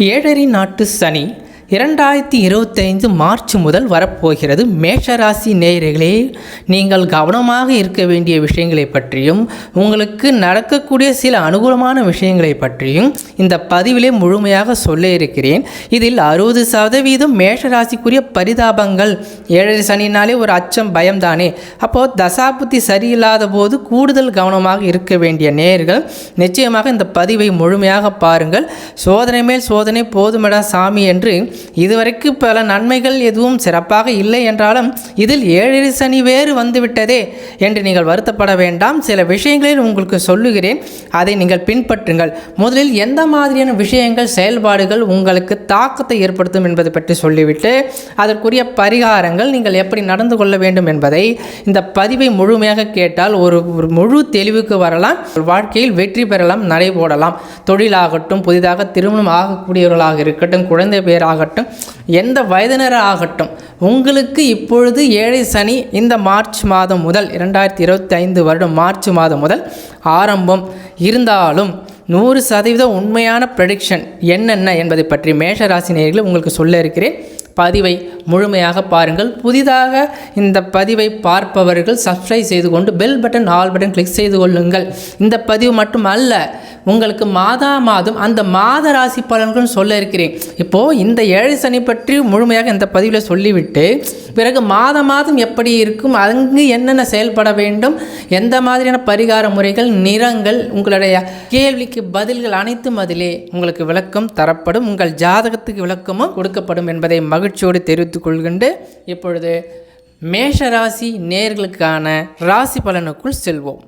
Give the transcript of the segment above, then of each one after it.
ஏழரை நாட்டு சனி இரண்டாயிரத்தி இருபத்தைந்து மார்ச் முதல் வரப்போகிறது மேஷராசி நேயர்களே நீங்கள் கவனமாக இருக்க வேண்டிய விஷயங்களை பற்றியும் உங்களுக்கு நடக்கக்கூடிய சில அனுகூலமான விஷயங்களை பற்றியும் இந்த பதிவிலே முழுமையாக சொல்ல இருக்கிறேன். இதில் அறுபது சதவீதம் மேஷராசிக்குரிய பரிதாபங்கள். ஏழரை சனினாலே ஒரு அச்சம் பயம்தானே? அப்போது தசாபுத்தி சரியில்லாத போது கூடுதல் கவனமாக இருக்க வேண்டிய நேயர்கள் நிச்சயமாக இந்த பதிவை முழுமையாக பாருங்கள். சோதனை மேல் சோதனை போதுமடா சாமி என்று இதுவரைக்கும் பல நன்மைகள் எதுவும் சிறப்பாக இல்லை என்றாலும் இதில் ஏழரை சனி வேறு வந்துவிட்டதே என்று நீங்கள் வருத்தப்பட வேண்டாம். சில விஷயங்களில் உங்களுக்கு சொல்லுகிறேன். அதை நீங்கள் பின்பற்றுங்கள். முதலில் எந்த மாதிரியான விஷயங்கள் செயல்பாடுகள் உங்களுக்கு தாக்கத்தை ஏற்படுத்தும் என்பதை பற்றி சொல்லிவிட்டு அதற்குரிய பரிகாரங்கள் நீங்கள் எப்படி நடந்து கொள்ள வேண்டும் என்பதை இந்த பதிவை முழுமையாக கேட்டால் ஒரு ஒரு முழு தெளிவுக்கு வரலாம். வாழ்க்கையில் வெற்றி பெறலாம் நடை போடலாம். தொழிலாகட்டும் புதிதாக திருமணம் ஆகக்கூடியவர்களாக இருக்கட்டும் குழந்தை பேராகட்டும் ஆகட்டும். எந்த வயதினராக ஆகட்டும் உங்களுக்கு இப்பொழுது ஏழை சனி இந்த மார்ச் மாதம் முதல் இரண்டாயிரத்தி இருபத்தி ஐந்து வருடம் மார்ச் மாதம் முதல் ஆரம்பம். இருந்தாலும் நூறு சதவீத உண்மையான ப்ரெடிக்ஷன் என்னென்ன என்பதை பற்றி மேஷராசி நேர்களை உங்களுக்கு சொல்ல இருக்கிறேன். பதிவை முழுமையாக பாருங்கள். புதிதாக இந்த பதிவை பார்ப்பவர்கள் சப்ஸ்கிரைப் செய்து கொண்டு bell button all button click செய்து கொள்ளுங்கள். இந்த பதிவு மட்டும் அல்ல உங்களுக்கு மாதா மாதம் அந்த மாத ராசி பலன்கள் சொல்ல இருக்கிறேன். இப்போது இந்த ஏழை சனி பற்றி முழுமையாக இந்த பதிவில் சொல்லிவிட்டு பிறகு மாத மாதம் எப்படி இருக்கும் அங்கு என்னென்ன செயல்பட வேண்டும் எந்த மாதிரியான பரிகார முறைகள் நிறங்கள் உங்களுடைய கேள்விக்கு பதில்கள் அனைத்தும் அதிலே உங்களுக்கு விளக்கம் தரப்படும் உங்கள் ஜாதகத்துக்கு விளக்கமும் கொடுக்கப்படும் என்பதை மகிழ்ச்சியோடு தெரிவித்துக் கொள்கின்ற இப்பொழுது மேஷராசி நேர்களுக்கான ராசி பலனுக்குள் செல்வோம்.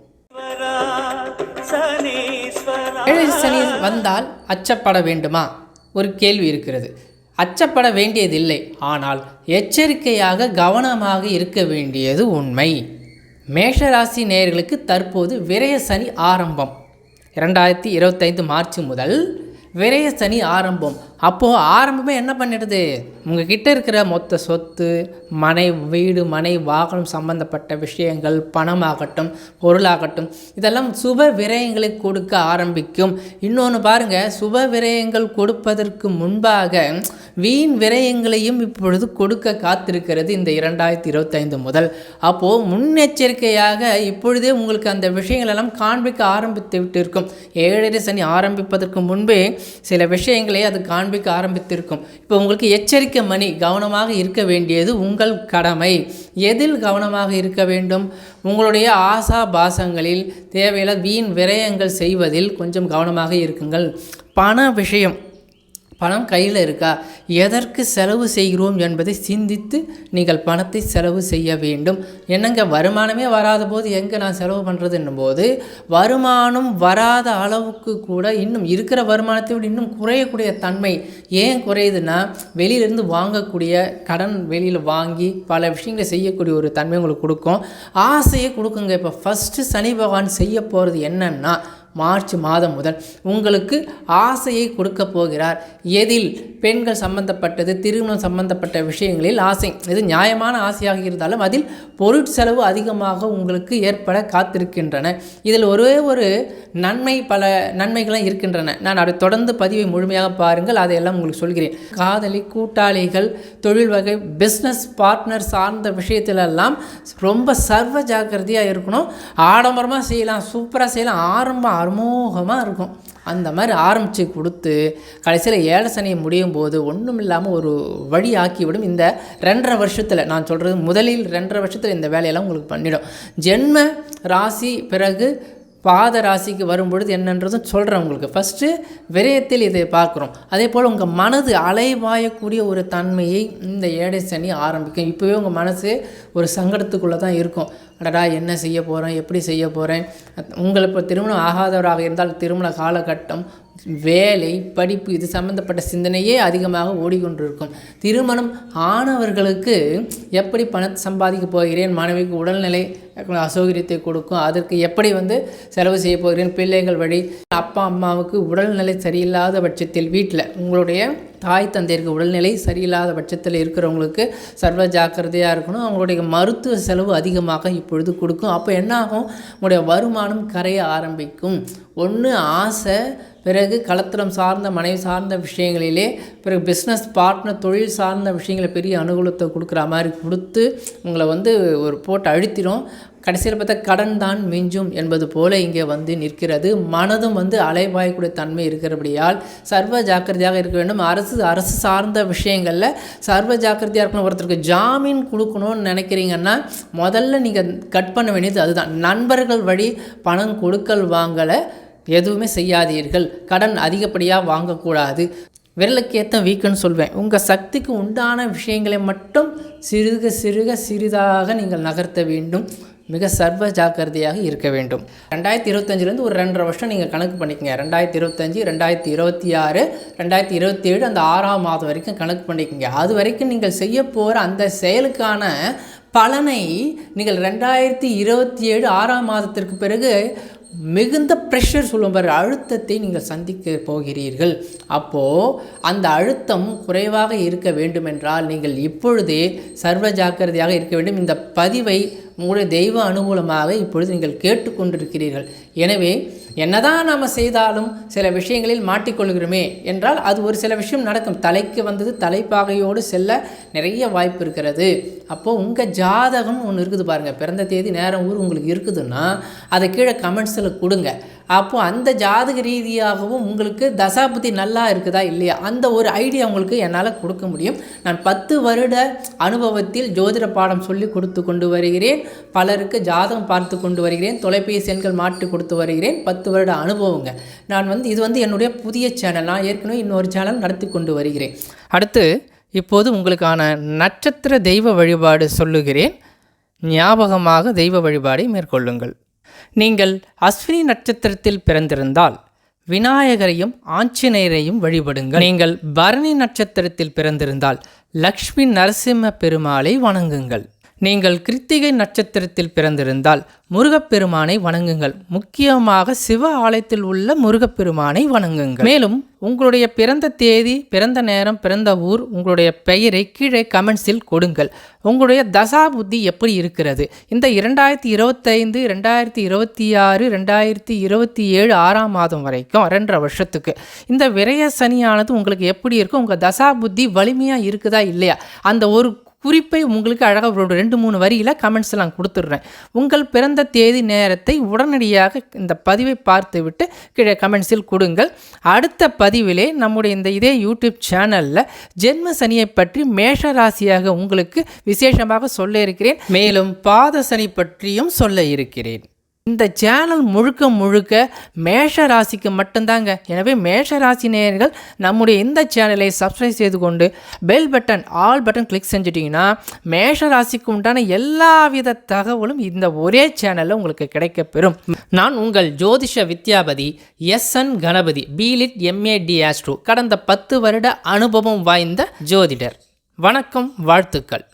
ஏழை சனி வந்தால் அச்சப்பட வேண்டுமா? ஒரு கேள்வி இருக்கிறது. அச்சப்பட வேண்டியதில்லை. ஆனால் எச்சரிக்கையாக கவனமாக இருக்க வேண்டியது உண்மை. மேஷராசி நேயர்களுக்கு தற்போது விரய சனி ஆரம்பம். இரண்டாயிரத்தி இருபத்தைந்து மார்ச் முதல் விரய சனி ஆரம்பம். அப்போது ஆரம்பமே என்ன பண்ணிடுது? உங்கள் கிட்டே இருக்கிற மொத்த சொத்து மனை வீடு மனை வாகனம் சம்பந்தப்பட்ட விஷயங்கள் பணமாகட்டும் பொருளாகட்டும் இதெல்லாம் சுப விரயங்களை கொடுக்க ஆரம்பிக்கும். இன்னொன்று பாருங்கள் சுப விரயங்கள் கொடுப்பதற்கு முன்பாக வீண் விரயங்களையும் இப்பொழுது கொடுக்க காத்திருக்கிறது இந்த இரண்டாயிரத்தி இருபத்தைந்து முதல். அப்போது முன்னெச்சரிக்கையாக இப்பொழுதே உங்களுக்கு அந்த விஷயங்களெல்லாம் காண்பிக்க ஆரம்பித்து விட்டு இருக்கும் ஏழரை சனி ஆரம்பிப்பதற்கு முன்பே சில விஷயங்களை அது காண்பிக்க ஆரம்பித்திருக்கும். இப்போ உங்களுக்கு எச்சரிக்கை மணி கவனமாக இருக்க வேண்டியது உங்கள் கடமை. எதில் கவனமாக இருக்க வேண்டும்? உங்களுடைய ஆசா பாசங்களில் தேவையில்ல வீண் விரயங்கள் செய்வதில் கொஞ்சம் கவனமாக இருக்குங்கள் பண விஷயம் பணம் கையில் இருக்கா? எதற்கு செலவு செய்கிறோம் என்பதை சிந்தித்து நீங்கள் பணத்தை செலவு செய்ய வேண்டும். என்னங்க வருமானமே வராத போது எங்கே நான் செலவு பண்ணுறதுன்னும் போது வருமானம் வராத அளவுக்கு கூட இன்னும் இருக்கிற வருமானத்தை விட இன்னும் குறையக்கூடிய தன்மை ஏன் குறையுதுன்னா வெளியிலேருந்து வாங்கக்கூடிய கடன் வெளியில் வாங்கி பல விஷயங்களை செய்யக்கூடிய ஒரு தன்மை உங்களுக்கு கொடுக்கும். ஆசையை கொடுக்குங்க. இப்போ ஃபஸ்ட்டு சனி பகவான் செய்ய போகிறது என்னன்னா மார்ச் மாதம் முதல் உங்களுக்கு ஆசையை கொடுக்க போகிறார். எதில் பெண்கள் சம்பந்தப்பட்டது திருமணம் சம்பந்தப்பட்ட விஷயங்களில் ஆசை. இது நியாயமான ஆசையாக இருந்தாலும் அதில் பொருட்செலவு அதிகமாக உங்களுக்கு ஏற்பட காத்திருக்கின்றன. இதில் ஒரே ஒரு நன்மை பல நன்மைகளும் இருக்கின்றன. நான் அதை தொடர்ந்து பதிவை முழுமையாக பாருங்கள் அதையெல்லாம் உங்களுக்கு சொல்கிறேன். காதலி கூட்டாளிகள் தொழில் வகை பிஸ்னஸ் பார்ட்னர் சார்ந்த விஷயத்திலெல்லாம் ரொம்ப சர்வ ஜாக்கிரதையாக இருக்கணும். ஆடம்பரமாக செய்யலாம் சூப்பராக செய்யலாம் ஆரம்பம் அமோகமாக இருக்கும். அந்த மாதிரி ஆரம்பித்து கொடுத்து கடைசியில் ஏழை சனியை முடியும் போது ஒன்றும் இல்லாமல் ஒரு வழி ஆக்கிவிடும். இந்த ரெண்டரை வருஷத்தில் நான் சொல்கிறது முதலில் ரெண்டரை வருஷத்தில் இந்த வேலையெல்லாம் உங்களுக்கு பண்ணிடும். ஜென்ம ராசி பிறகு பாத ராசிக்கு வரும்பொழுது என்னன்றதும் சொல்கிறேன் உங்களுக்கு. ஃபஸ்ட்டு விரயத்தில் இதை பார்க்குறோம். அதே போல் உங்கள் மனது அலைவாயக்கூடிய ஒரு தன்மையை இந்த ஏழை சனி ஆரம்பிக்கும். இப்போவே உங்கள் மனசு ஒரு சங்கடத்துக்குள்ளே தான் இருக்கும். அடடா என்ன செய்ய போகிறேன் எப்படி செய்ய போகிறேன் உங்களை இப்போ திருமணம் ஆகாதவராக இருந்தால் திருமண காலகட்டம் வேலை படிப்பு இது சம்மந்தப்பட்ட சிந்தனையே அதிகமாக ஓடிக்கொண்டிருக்கும். திருமணம் ஆனவர்களுக்கு எப்படி பணத்தை சம்பாதிக்க போகிறேன்? மனைவிக்கு உடல்நிலை அசௌகரியத்தை கொடுக்கும். அதற்கு எப்படி வந்து செலவு செய்ய போகிறேன்? பிள்ளைகள் வழி அப்பா அம்மாவுக்கு உடல்நிலை சரியில்லாத பட்சத்தில் வீட்டில் உங்களுடைய தாய் தந்தையருக்கு உடல்நிலை சரியில்லாத பட்சத்தில் இருக்கிறவங்களுக்கு சர்வ ஜாக்கிரதையாக இருக்கணும். அவங்களுடைய மருத்துவ செலவு அதிகமாக இப்பொழுது கொடுக்கும். அப்போ என்ன ஆகும் உங்களுடைய வருமானம் கரைய ஆரம்பிக்கும். ஒன்று ஆசை பிறகு கலத்திரம் சார்ந்த மனைவி சார்ந்த விஷயங்களிலே பிறகு பிஸ்னஸ் பார்ட்னர் தொழில் சார்ந்த விஷயங்களை பெரிய அனுகூலத்தை கொடுக்குற மாதிரி கொடுத்து உங்களை வந்து ஒரு போட்டு அழுத்திடும் கடைசியில் பார்த்தா கடன் தான் மிஞ்சும் என்பது போல இங்கே வந்து நிற்கிறது. மனதும் வந்து அலைவாய்க்கூடிய தன்மை இருக்கிறபடியால் சர்வ ஜாக்கிரதையாக இருக்க வேண்டும். அரசு அரசு சார்ந்த விஷயங்களில் சர்வ ஜாக்கிரதையாக இருக்கணும். ஒருத்தருக்கு ஜாமீன் கொடுக்கணும்னு நினைக்கிறீங்கன்னா முதல்ல நீங்கள் கட் பண்ண வேண்டியது அதுதான். நண்பர்கள் வழி பணம் கொடுக்கல் வாங்கலை. எதுவுமே செய்யாதீர்கள். கடன் அதிகப்படியாக வாங்கக்கூடாது. விரலுக்கேற்ற வீக்குன்னு சொல்வேன். உங்கள் சக்திக்கு உண்டான விஷயங்களை மட்டும் சிறுக சிறுக சிறிதாக நீங்கள் நகர்த்த வேண்டும். மிக சர்வ ஜாக்கிரதையாக இருக்க வேண்டும். ரெண்டாயிரத்தி இருபத்தஞ்சிலேருந்து ஒரு ரெண்டரை வருஷம் நீங்கள் கணக்கு பண்ணிக்கங்க. ரெண்டாயிரத்தி இருபத்தஞ்சி ரெண்டாயிரத்தி இருபத்தி ஆறு ரெண்டாயிரத்தி இருபத்தி ஏழு அந்த ஆறாம் மாதம் வரைக்கும் கணக்கு பண்ணிக்கங்க. அது வரைக்கும் நீங்கள் செய்ய போகிற அந்த செயலுக்கான பலனை நீங்கள் ரெண்டாயிரத்தி இருபத்தி ஏழு ஆறாம் மாதத்திற்கு பிறகு மிகுந்த ப்ரெஷர் சொல்லும் பாரு அழுத்தத்தை நீங்கள் சந்திக்க போகிறீர்கள். அப்போது அந்த அழுத்தம் குறைவாக இருக்க வேண்டுமென்றால் நீங்கள் இப்பொழுதே சர்வ ஜாக்கிரதையாக இருக்க வேண்டும். இந்த பதிவை உங்களுடைய தெய்வ அனுகூலமாக இப்பொழுது நீங்கள் கேட்டுக்கொண்டிருக்கிறீர்கள். எனவே என்னதான் நாம் செய்தாலும் சில விஷயங்களில் மாட்டிக்கொள்கிறோமே என்றால் அது ஒரு சில விஷயம் நடக்கும். தலைக்கு வந்தது தலைப்பாகையோடு செல்ல நிறைய வாய்ப்பு இருக்கிறது. அப்போது உங்கள் ஜாதகம் ஒன்று இருக்குது பாருங்கள் பிறந்த தேதி நேரம் ஊர் உங்களுக்கு இருக்குதுன்னா அதை கீழே கமெண்ட்ஸில் கொடுங்க. அப்போது அந்த ஜாதக ரீதியாகவும் உங்களுக்கு தசாபுத்தி நல்லா இருக்குதா இல்லையா? அந்த ஒரு ஐடியா உங்களுக்கு என்னால் கொடுக்க முடியும். நான் பத்து வருட அனுபவத்தில் ஜோதிட பாடம் சொல்லி கொடுத்து கொண்டு வருகிறேன். பலருக்கு ஜாதகம் பார்த்து கொண்டு வருகிறேன். தொலைபேசி எண்கள் மாற்றி கொடுத்து வருகிறேன். பத்து வருட அனுபவங்க. நான் வந்து இது வந்து என்னுடைய புதிய சேனல் நான் ஏற்கனவே இன்னொரு சேனல் நடத்தி கொண்டு வருகிறேன். அடுத்து இப்போது உங்களுக்கான நட்சத்திர தெய்வ வழிபாடு சொல்லுகிறேன். ஞாபகமாக தெய்வ வழிபாடை மேற்கொள்ளுங்கள். நீங்கள் அஸ்வினி நட்சத்திரத்தில் பிறந்திருந்தால் விநாயகரையும் ஆஞ்சநேயரையும் வழிபடுங்கள். நீங்கள் பரணி நட்சத்திரத்தில் பிறந்திருந்தால் லக்ஷ்மி நரசிம்ம பெருமாளை வணங்குங்கள். நீங்கள் கிருத்திகை நட்சத்திரத்தில் பிறந்திருந்தால் முருகப்பெருமானை வணங்குங்கள். முக்கியமாக சிவ ஆலயத்தில் உள்ள முருகப்பெருமானை வணங்குங்கள். மேலும் உங்களுடைய பிறந்த தேதி பிறந்த நேரம் பிறந்த ஊர் உங்களுடைய பெயரை கீழே கமெண்ட்ஸில் கொடுங்கள். உங்களுடைய தசா புத்தி எப்படி இருக்கிறது? இந்த இரண்டாயிரத்தி இருபத்தைந்து ரெண்டாயிரத்தி இருபத்தி ஆறு ரெண்டாயிரத்தி இருபத்தி ஏழு ஆறாம் மாதம் வரைக்கும் ரெண்டரை வருஷத்துக்கு. இந்த விரய சனியானது உங்களுக்கு எப்படி இருக்கும் உங்கள் தசா புத்தி வலிமையாக இருக்குதா இல்லையா? அந்த ஒரு குறிப்பை உங்களுக்கு அழகாக ஒரு ரெண்டு மூணு வரியில் கமெண்ட்ஸ் நான் கொடுத்துட்றேன். உங்கள் பிறந்த தேதி நேரத்தை உடனடியாக இந்த பதிவை பார்த்துவிட்டு கீழே கமெண்ட்ஸில் கொடுங்கள். அடுத்த பதிவிலே நம்முடைய இந்த இதே யூடியூப் சேனலில் ஜென்ம சனியை பற்றி மேஷ ராசியாக உங்களுக்கு விசேஷமாக சொல்ல இருக்கிறேன். மேலும் பாத சனி பற்றியும் சொல்ல இருக்கிறேன். இந்த சேனல் முழுக்க முழுக்க மேஷ ராசிக்கு மட்டும்தாங்க. எனவே மேஷ ராசி நேயர்கள் நம்முடைய இந்த சேனலை சப்ஸ்கிரைப் செய்து கொண்டு bell button all button click செஞ்சிட்டிங்கன்னா மேஷ ராசிக்கு உண்டான எல்லா வித தகவலும் இந்த ஒரே சேனலில் உங்களுக்கு கிடைக்கப்பெறும். நான் உங்கள் ஜோதிஷ வித்யாபதி S N Ganapathi பீலிட் MAT astro கடந்த பத்து வருட அனுபவம் வாய்ந்த ஜோதிடர். வணக்கம் வாழ்த்துக்கள்.